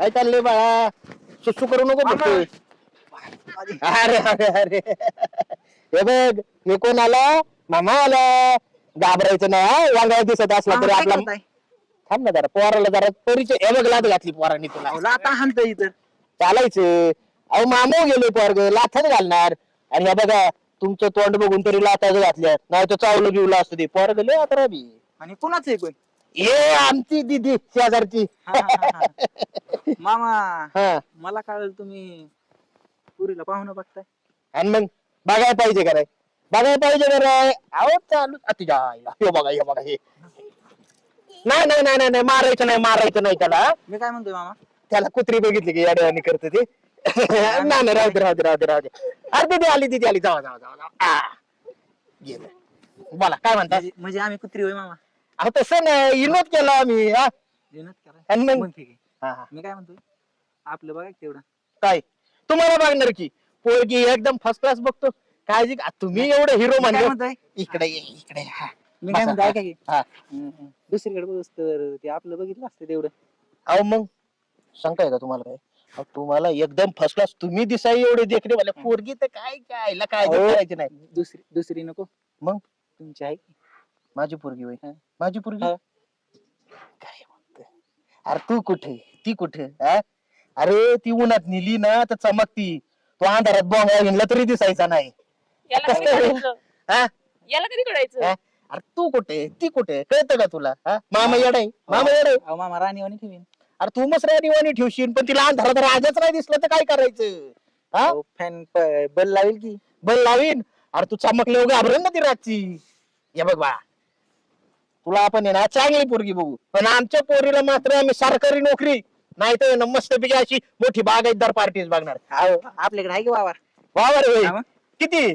काय चाललंय बाळा? सुसू करू नको अरे अरे अरे. हे बघ हे कोण आला? मामा आला. घाबरायचं नाही हा? दिसत असला तरी आपला थांब ना जरा पोराला जरा परिचय हे बघ लाद घातली पोरांनी तुला. आता हाणत इथं. चालायचं. अहो मामू गेलो पोरग लाथाच घालणार. आणि हे बघा तुमचं तोंड बघून तरी लाथाच घातल्या नाही तर चावलं बिवलं असतं ते पोरग लय बी आणि कुणाच आहे पण? हे आमची दिदी शेजारची. हा, हा, हा. मामा हा. मला कळलं तुम्ही पुरीला पाहुणं बघताय. आणि मग बघायला पाहिजे का नाही? बघायला पाहिजे का नाही? अहो चालू. आ, तुझ्या आईला. हे बघा हे बघा हे. नाही नाही नाही नाही नाही मारायचं नाही मारायचं नाही त्याला. मी काय म्हणतोय मामा? त्याला कुत्री बघितली की याडवानी करते ते. नाही नाही राहू दे राहू दे राहू दे राहू दे. अरे दीदी आली दीदी आली. जावा जावा जावा जावा आ. गेलं बोला काय म्हणता? म्हणजे- म्हणजे आम्ही कुत्री होय मामा. अहो तसं नाही. विनोद केला आम्ही हा? आणि मग ठीक आहे. हा, हा. मी काय म्हणतोय आपलं बघा की तेवढं काय तुम्हाला बघणार की पोरगी एकदम फर्स्ट क्लास बघतो काळजी का- तुम्ही एवढं हिरो मी काय म्हणजे म्हणतोय इकडे ये इकडे हा. मी काय. म्हणतोय ऐका की हा. हम्म, हम्म. दुसरीकडे बघस तर ते आपलं बघितलं असतं तेवढं अहो मग सांगताय का तुम्हाला काय अहो, तुम्हाला एकदम फर्स्ट क्लास तुम्ही दिसाय एवढे देखणे मला पोरगी तर काय काय हिला काय अहो. करायची नाही दुसरी दुसरी नको मग? तुमची आहे की? माझी पोरगी होय हा. माझी पोरगी हा. अरे तू कुठे? ती कुठे? हा? अरे ती उन्हात नेली ना तर चमकती. तो अंधारात बोंगा हिंडला तरी दिसायचा नाही. याला कधी कसं आहे? कळायचं हा? याला कधी कळायचं हा? अरे तू कुठे? ती कुठे? कळतं का तुला? हा? मामा येडाय मामा येडाय अहो मामा राणीवाणी ठेवीन. अरे तू मस्त राणीवाणी ठेवशील पण तिला अंधारात राजाच नाही दिसलं तर काय करायचं? हा? फॅन बल लावेल की? बल लावीन? अरे तू चमकले घाबरेल ना ती रातची. हे बघ बा तुला आपण आहे ना चांगली पोरगी बघू. पण आमच्या पोरीला मात्र आम्ही सरकारी नोकरी नाही तर मस्तपैकी अशी मोठी बागायतदार पार्टीज बघणार. अहो आपल्याकडे आहे की वावर? वावर होय. हा मग? किती?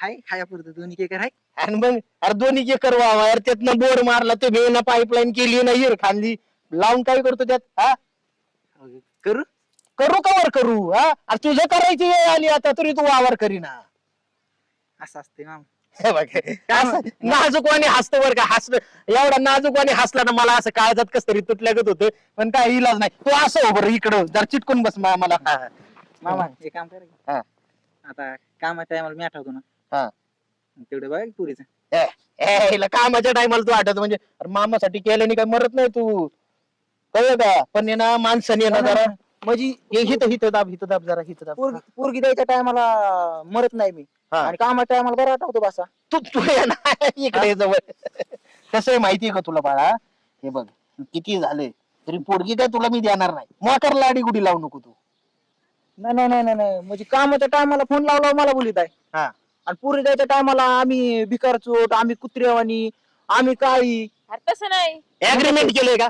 हाय खायापुरतं दोन्ही एकर आहे आणि मग अरे दोन्ही एकर वावर त्यातनं बोर मारला ते भेना पाईपलाईन केली ना हिर खांदी. लावून काय करतो त्यात? हा? अहो, करू करू कवर करू? हा? अरे तुझं करायची वेळ आली आता तरी तू वावर करीना. असं असते मामा. हे बघ, असं नाजूकवाणी हसतो बरं का? हसलं. एवढा नाजूकवाणी हसला ना मला असं काळजात कस तरी तुटल्यागत होतं. पण काय इलाज नाही. तू असं हो बरं इकडं. जर चिटकून बस मा- मला. हा. मामा हे काम करा. की. हा. आता कामाच्या टायमाला मी आठवतो ना. हा. तेवढं बघा की पुरीचं. ए, ए, हिला कामाच्या टायमाला तू आठवत म्हणजे अरे मामासाठी केल्याने काय मरत नाही तू. कळलं का? पण ये ना माणसाने ना जरा. म्हणजे हे हित हित दाब हित दाब जरा हित दाब. पोरगी पोरगी द्यायच्या टायमाला मरत नाही मी. हा. आणि कामाच्या टायमाला बरं आठवतो बसा? तू तू ये ना इकडे जवळ. कसं आहे माहितीये का तुला बाळा? हे बघ किती झाले तरी पोरगी काय तुला मी देणार नाही. मोकार लाडी गुडी लावू नको तू. नाही नाही नाही नाही, नाही. म्हणजे कामाच्या टायमाला फोन लावला मला बोलित आहे. हा. आणि पोरी द्यायच्या टायमाला आम्ही भिकार चोट आम्ही कुत्रेवानी आम्ही काळी. अरे तसं नाही. अग्रीमेंट केलंय का?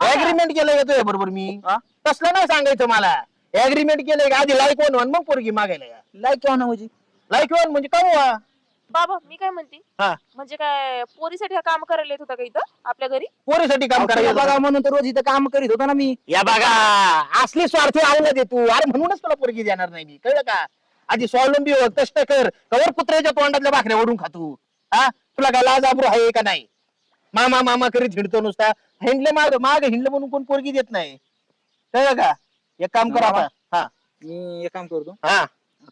अग्रीमेंट केलंय का तुझ्या बरोबर मी? हा? तसलं नाही सांगायचं मला. अग्रीमेंट केलंय का? आधी लाईक वन मग पोरगी मागायला लाईक किंवा ना म्हणजे? लाईक वन म्हणजे का बुवा? बाबा मी काय म्हणते? हा. म्हणजे काय पोरीसाठी हा काम करायला येत होता का इथं आपल्या घरी? पोरीसाठी काम करायचं बघा म्हणून तर रोज इथं काम करीत होतो ना मी. या बघा असली स्वार्थी आवलं दे तू. अरे म्हणूनच तुला पोरगी देणार नाही मी. कळलं का? आधी स्वावलंबी हो कष्ट कर. कवर कुत्र्याच्या तोंडातल्या भाकऱ्या ओढून खातू हा? तुला काय लाज आबरू आहे का नाही? मामा मामा करीत हिंडतो नुसता. हिंडले माग माग हिंडलं म्हणून कोण पोरगी देत नाही. कळलं का? एक काम कर आता. हा. मी एक काम करतो. हा.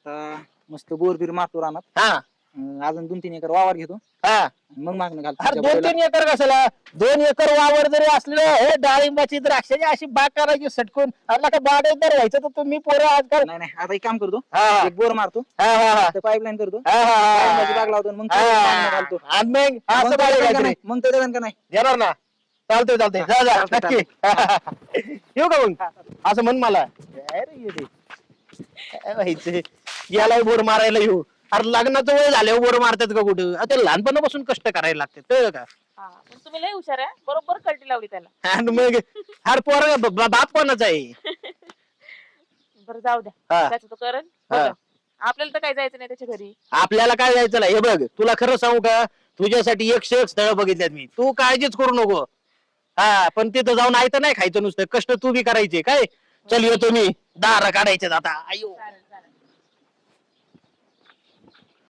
आता मस्त बोर बिर मारतो रानात हा. अं, अजून दोन तीन एकर वावर घेतो. हा. मग मागणं घालतो अरे दोन. तीन एकर कशाला? दोन एकर वावर जरी असलं हे डाळिंबाची द्राक्षाची अशी बाग करायची सटकून अरे का बागायतदार व्हायचं तर तुम्ही पोरं आजकाल नाही नाही आता एक काम करतो. हा. हा एक बोर मारतो. हा हा पाईपलाईन करतो. हा हा हा. बाग लावतो आणि मग हा. घालतो. आणि मग असं मग देणार का काहीतरी. नाही? मग ते देणार का नाही. येणार ना? चालतंय चालतंय. जा जा. चालतंय, नक्की. येऊ का मग? असं म्हण मला. अरे दे. काय व्हायचं याला बोर मारायला येऊ. अरे लग्नाचं वय झाल्यावर बोर मारतात का कुठं? आता लहानपणापासून कष्ट करायला लागते कळलं का? हा पण तुम्ही लय हुशार आहे बरोबर कल्टी लावली त्याला. आणि मग हर पोर बाप कोणाचा आहे? बरं जाऊ द्या. त्याचं तो करण. हा. बघा. आपल्याला तर काय जायचं नाही त्याच्या घरी. आपल्याला काय जायचं नाही? हे बघ तुला खरं सांगू का? तुझ्यासाठी एकशे एक स्थळ बघितल्यात मी. तू काळजीच करू नको. हा पण तिथं जाऊन आयतं नाही खायचं नुसतं. कष्ट तू बी करायचे काय? चल येतो मी. दार काढायचे आता. आयो.